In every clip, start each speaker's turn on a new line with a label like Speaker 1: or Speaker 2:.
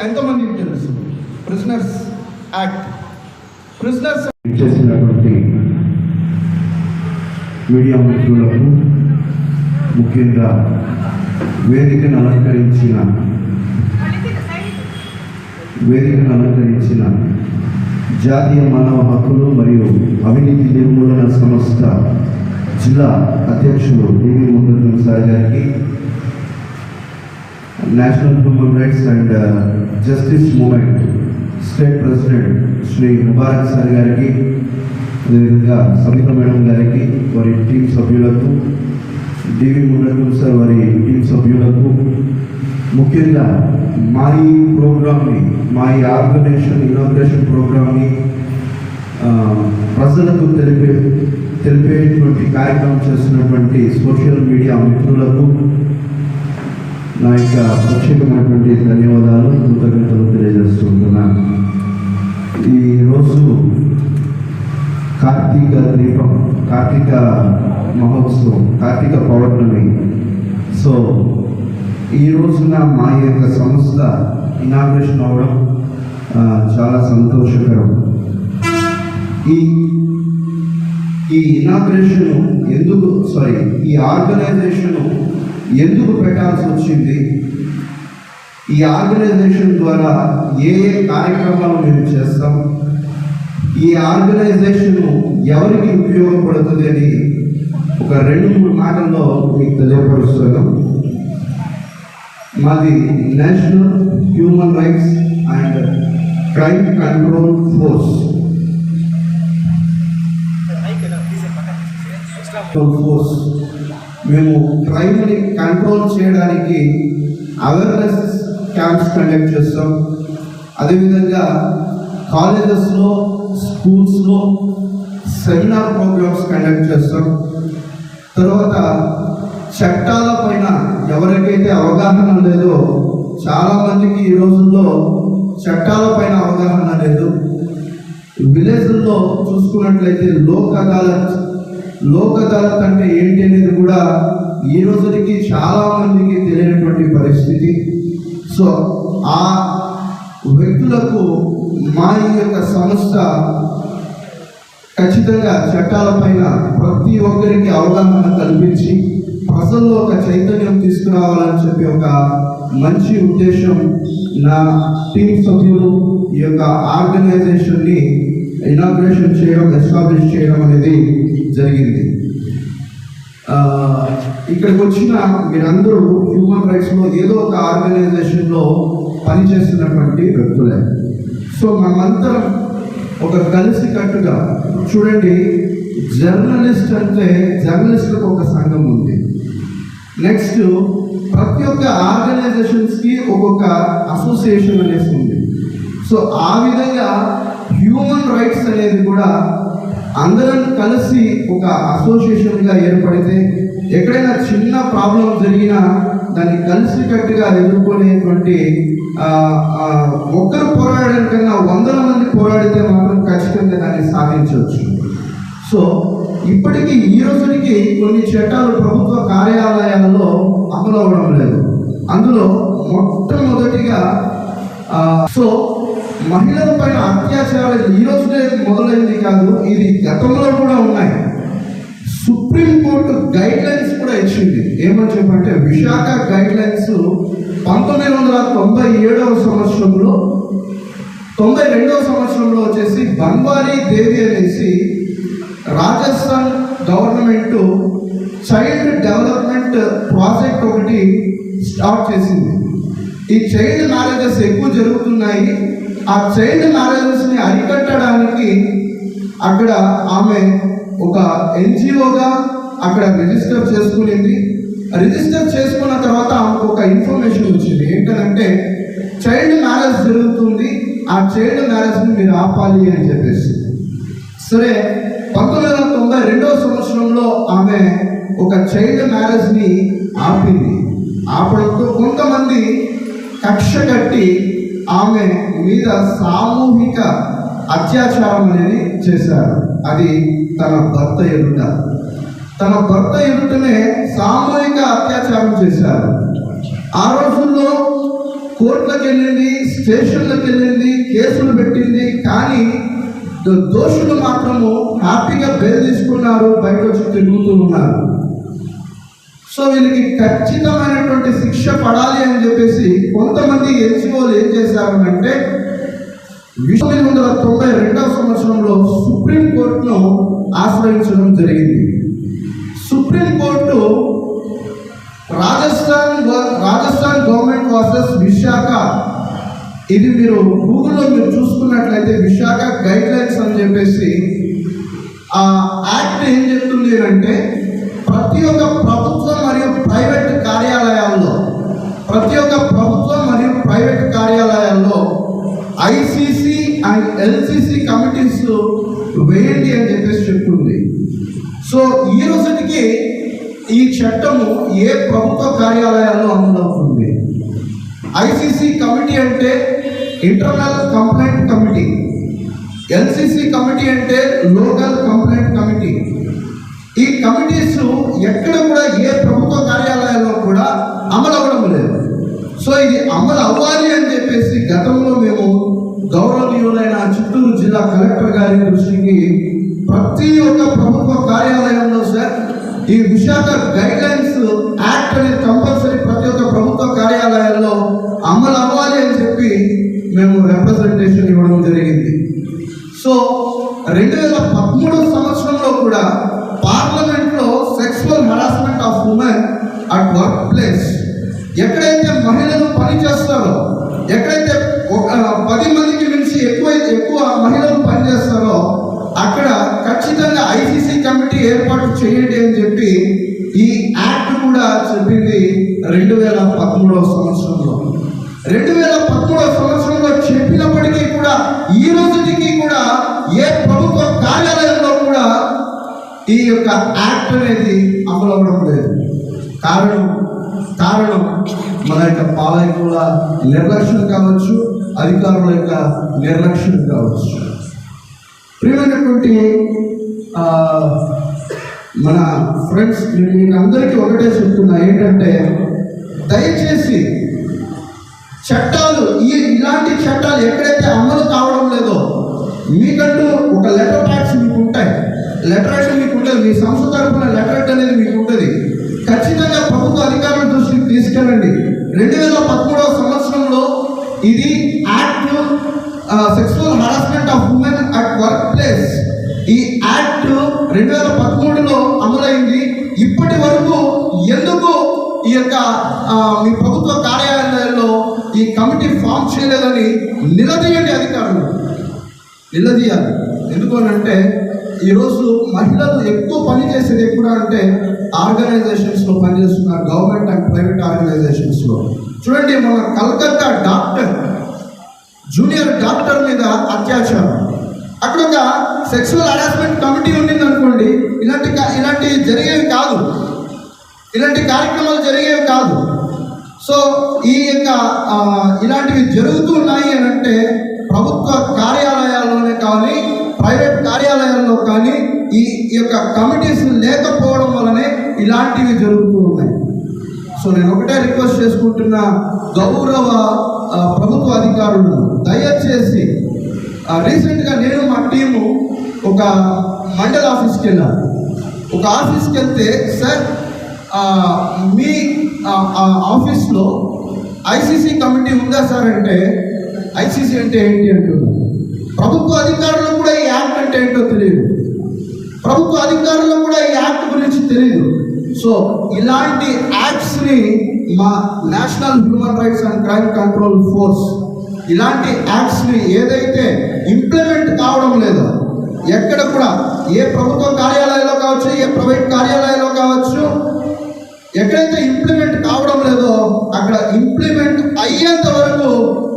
Speaker 1: ఎంతమందికి తెలుసు prisoners act prisoners
Speaker 2: చేసినటువంటి మీడియా మిత్రులకు ముఖ్యంగా వేదికను అలంకరించిన వేదికను అలంకరించిన జాతీయ మానవ హక్కులు మరియు అవినీతి నిర్మూలన సంస్థ జిల్లా అధ్యక్షులు డివి ముందు సార్ గారికి national human rights and justice movement state president Shri Mubarak sir గారికి అదేవిధంగా సమిత మేడం గారికి వారి టీం సభ్యులకు డివి మున్నటూరు సార్ వారి టీం సభ్యులకు ముఖ్యంగా మా ఈ ప్రోగ్రామ్ని మా ఈ ఆర్గనైజేషన్ ఇనాగ్రేషన్ ప్రోగ్రామ్ని ప్రజలకు తెలిపే తెలిపేటువంటి కార్యక్రమం చేస్తున్నటువంటి సోషల్ మీడియా మిత్రులకు నా యొక్క ప్రత్యేకమైనటువంటి ధన్యవాదాలు కృతజ్ఞతలు తెలియజేస్తున్నాను ఈరోజు కార్తీక దీపం కార్తీక మహోత్సవం కార్తీక పౌర్ణమి. సో ఈ రోజున మా యొక్క సంస్థ ఇనాగ్రేషన్ అవ్వడం చాలా సంతోషకరం. ఈ ఈ ఇనాగ్రేషన్ ఎందుకు సారీ ఈ ఆర్గనైజేషను ఎందుకు పెట్టాల్సి వచ్చింది? ఈ ఆర్గనైజేషన్ ద్వారా ఏ ఏ కార్యక్రమాలు మేము చేస్తాం? ఈ ఆర్గనైజేషన్ ఎవరికి ఉపయోగపడుతుంది అని ఒక రెండు మూడు మాటల్లో మీకు తెలియపరుస్తాను. మాది national human rights and crime control force. Force మేము క్రైమ్ని కంట్రోల్ చేయడానికి అవేర్నెస్ క్యాంప్స్ కండక్ట్ చేస్తాం. అదేవిధంగా కాలేజెస్లో స్కూల్స్లో సెమినార్ ప్రోగ్రామ్స్ కండక్ట్ చేస్తాం. తర్వాత చట్టాల పైన ఎవరికైతే అవగాహన లేదో చాలామందికి ఈ రోజుల్లో చట్టాల పైన అవగాహన లేదు. విలేజ్ల్లో చూసుకున్నట్లయితే లోక్ అదాలత్ లోక్ అదాలత్ అంటే ఏంటి అనేది కూడా ఈ రోజుకి చాలా మందికి తెలియనటువంటి పరిస్థితి. సో ఆ వ్యక్తులకు మా ఈ యొక్క సంస్థ ఖచ్చితంగా చట్టాలపైన ప్రతి ఒక్కరికి అవగాహన కల్పించి ప్రజల్లో ఒక చైతన్యం తీసుకురావాలని చెప్పి ఒక మంచి ఉద్దేశం నా టీం సభ్యులు ఈ యొక్క ఆర్గనైజేషన్ని ఇనాగ్రేషన్ చేయడం ఎస్టాబ్లిష్ చేయడం అనేది జరిగింది. ఇక్కడికి వచ్చిన మీరందరూ హ్యూమన్ రైట్స్లో ఏదో ఒక ఆర్గనైజేషన్లో పనిచేస్తున్నటువంటి వ్యక్తులే. సో మనమందరం ఒక కలిసి కట్టుగా చూడండి జర్నలిస్ట్ అంటే జర్నలిస్టులకు ఒక సంఘం ఉంది. నెక్స్ట్ ప్రతి ఒక్క ఆర్గనైజేషన్స్కి ఒక్కొక్క అసోసియేషన్ అనేసి ఉంది. సో ఆ విధంగా హ్యూమన్ రైట్స్ అనేది కూడా అందరం కలిసి ఒక అసోసియేషన్గా ఏర్పడితే ఎక్కడైనా చిన్న ప్రాబ్లం జరిగినా దాన్ని కలిసికట్టుగా ఎదుర్కొనేటువంటి ఒక్కరు పోరాడడం కన్నా వందల మంది పోరాడితే మాత్రం ఖచ్చితంగా దాన్ని సాధించవచ్చు. సో ఇప్పటికీ ఈ రోజుకి కొన్ని చట్టాలు ప్రభుత్వ కార్యాలయాల్లో అమలు అవ్వడం లేదు. అందులో మొట్టమొదటిగా సో మహిళల పైన అత్యాచారాలు ఈ రోజునే మొదలైంది కాదు ఇది గతంలో కూడా ఉన్నాయి. సుప్రీంకోర్టు గైడ్ లైన్స్ కూడా ఇచ్చింది. ఏమని చెప్పంటే విశాఖ గైడ్ లైన్స్ పంతొమ్మిది వందల తొంభై ఏడవ సంవత్సరంలో తొంభై రెండవ సంవత్సరంలో వచ్చేసి బన్వారీ దేవి అనేసి Rajasthan government child development project ఒకటి స్టార్ట్ చేసింది. ఈ చైల్డ్ మ్యారేజెస్ ఎక్కువ జరుగుతున్నాయి. ఆ చైల్డ్ మ్యారేజెస్ని అరికట్టడానికి అక్కడ ఆమె ఒక ఎన్జిఓగా అక్కడ రిజిస్టర్ చేసుకునింది. రిజిస్టర్ చేసుకున్న తర్వాత ఆమెకు ఒక ఇన్ఫర్మేషన్ వచ్చింది. ఏంటంటే చైల్డ్ మ్యారేజ్ జరుగుతుంది. ఆ చైల్డ్ మ్యారేజ్ని మీరు ఆపాలి అని చెప్పేసి. సరే పంతొమ్మిది వందల తొంభై రెండవ సంవత్సరంలో ఆమె ఒక చైల్డ్ మ్యారేజ్ని ఆపింది. ఆపడంతో కొంతమంది కక్ష కట్టి ఆమె మీద సామూహిక అత్యాచారం అనేది చేశారు. అది తన భర్త ఎదుట. తన భర్త ఎదుటనే సామూహిక అత్యాచారం చేశారు. ఆ రోజుల్లో కోర్టులకు వెళ్ళింది స్టేషన్లకు వెళ్ళింది కేసులు పెట్టింది కానీ దోషులు మాత్రము హ్యాపీగా బెయిల్ తీసుకున్నారు బయట వచ్చి తిరుగుతూ ఉన్నారు. సో వీళ్ళకి ఖచ్చితమైనటువంటి శిక్ష పడాలి అని చెప్పేసి కొంతమంది ఎన్జిఓలు ఏం చేశారు అంటే పంతొమ్మిది వందల తొంభై రెండవ సంవత్సరంలో సుప్రీం కోర్టును ఆశ్రయించడం జరిగింది. Supreme court Rajasthan Rajasthan government versus Vishaka ఇది మీరు గూగుల్లో మీరు చూసుకున్నట్లయితే విశాఖ గైడ్ లైన్స్ అని చెప్పేసి ఆ యాక్ట్ ఏం చెప్తుంది అంటే కార్యాలయాల్లో ప్రతి ఒక్క ప్రభుత్వ మరియు ప్రైవేట్ కార్యాలయాల్లో ఐసీసీ అండ్ ఎల్సిసి కమిటీస్ వేయండి అని చెప్పేసి చెప్తుంది. సో ఈ రోజుకి ఈ చట్టము ఏ ప్రభుత్వ కార్యాలయాల్లో అమలవుతుంది ఐసీసీ కమిటీ అంటే internal complaint committee. LCC committee అంటే లో ఈ కమిటీస్ ఎక్కడ కూడా ఏ ప్రభుత్వ కార్యాలయాల్లో కూడా అమలు అవ్వడం లేదు. సో ఇది అమలు అవ్వాలి అని చెప్పేసి గతంలో మేము గౌరవనీయులైన చిత్తూరు జిల్లా కలెక్టర్ గారి దృష్టికి ప్రతి ఒక్క ప్రభుత్వ కార్యాలయంలో సార్ ఈ విశాఖ గైడ్లైన్స్ యాక్ట్ అనేది కంపల్సరీ ప్రతి ఒక్క ప్రభుత్వ కార్యాలయాల్లో అమలు అవ్వాలి అని చెప్పి మేము రిప్రజెంటేషన్ ఇవ్వడం జరిగింది. సో రెండు వేల పదమూడు సంవత్సరంలో కూడా పార్లమెంట్లో sexual harassment of women at work place ఎక్కడైతే మహిళలు పని చేస్తారో. ఎక్కడైతే ఒక పది మందికి మించి ఎక్కువ ఎక్కువ మహిళలు పనిచేస్తారో అక్కడ ఖచ్చితంగా ఐసీసీ కమిటీ ఏర్పాటు చేయండి అని చెప్పి ఈ యాక్ట్ కూడా చెప్పింది రెండు వేల పదమూడవ సంవత్సరంలో. రెండు వేల పదమూడవ సంవత్సరంలో చెప్పినప్పటికీ కూడా ఈ రోజుకి కూడా ఏ ప్రభుత్వ కార్యాలయంలో కూడా ఈ యొక్క యాక్ట్ అనేది అమలు అవ్వడం లేదు. కారణం కారణం మన యొక్క పాలకుల నిర్లక్ష్యం కావచ్చు అధికారుల యొక్క నిర్లక్ష్యం కావచ్చు. ప్రియమైనటువంటి మన ఫ్రెండ్స్ నేను అందరికీ ఒకటే చెప్తున్నా ఏంటంటే దయచేసి చట్టాలు ఈ ఇలాంటి చట్టాలు ఎక్కడైతే అమలు కావడం లేదో మీకంటూ ఒక లెటర్ ట్యాక్స్ మీకు ఉంటాయి లెటర్ యాక్షన్ మీకు ఉంటుంది మీ సంస్థ తరఫున letter sexual harassment of women at work place ఈ యాక్ట్ రెండు వేల పదమూడులో అమలైంది. ఇప్పటి వరకు ఎందుకు ఈ యొక్క మీ ప్రభుత్వ కార్యాలయాల్లో ఈ కమిటీ ఫామ్ చేయలేదని నిలదీయండి అధికారులు. నిలదీయాలి. ఎందుకనంటే అంటే ఈరోజు మహిళలు ఎక్కువ పని చేసేది ఎక్కడ అంటే ఆర్గనైజేషన్స్లో పనిచేస్తున్నారు గవర్నమెంట్ అండ్ ప్రైవేట్ ఆర్గనైజేషన్స్లో. చూడండి మన కలకత్తా డాక్టర్ జూనియర్ డాక్టర్ మీద అత్యాచారం. అక్కడ ఒక సెక్సువల్ హరాస్మెంట్ కమిటీ ఉండింది అనుకోండి ఇలాంటి కా- జరిగేవి కాదు. ఇలాంటి కార్యక్రమాలు జరిగేవి కాదు. సో ఈ యొక్క ఇలాంటివి ఇలాంటివి జరుగుతున్నాయి అని అంటే ప్రభుత్వ కార్యాలయాల్లోనే కానీ ప్రైవేట్ కార్యాలయాల్లో కానీ ఈ యొక్క కమిటీస్ లేకపోవడం వలనే ఇలాంటివి జరుగుతూ ఉన్నాయి. సో నేను ఒకటే రిక్వెస్ట్ చేసుకుంటున్న గౌరవ ప్రభుత్వ అధికారులు దయచేసి రీసెంట్గా నేను మా టీము ఒక మండల ఆఫీస్కి వెళ్ళాను ఒక ఆఫీస్కి వెళ్తే సార్ మీ ఆ, ఆఫీస్లో ఐసీసీ కమిటీ ఉందా సార్ అంటే ఐసీసీ అంటే ఏంటి అంటున్నారు ప్రభుత్వ అధికారులకు కూడా ఈ యాక్ట్ అంటే ఏంటో తెలియదు. ప్రభుత్వ అధికారులకు కూడా ఈ యాక్ట్ గురించి తెలియదు. సో ఇలాంటి యాక్ట్స్ని మా national human rights and crime control force ఇలాంటి యాక్ట్స్ని ఏదైతే ఇంప్లిమెంట్ కావడం లేదో ఎక్కడ కూడా ఏ ప్రభుత్వ కార్యాలయంలో కావచ్చు ఏ ప్రైవేట్ కార్యాలయంలో కావచ్చు ఎక్కడైతే ఇంప్లిమెంట్ కావడం లేదో అక్కడ ఇంప్లిమెంట్ అయ్యేంత వరకు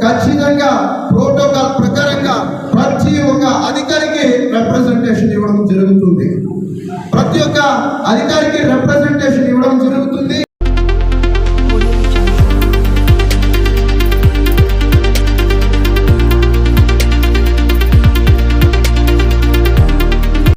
Speaker 2: ఖచ్చితంగా ప్రోటోకాల్ ప్రకారంగా ప్రతి ఒక్క అధికారికి రిప్రజెంటేషన్ ఇవ్వడం జరుగుతుంది. ప్రతి ఒక్క అధికారికి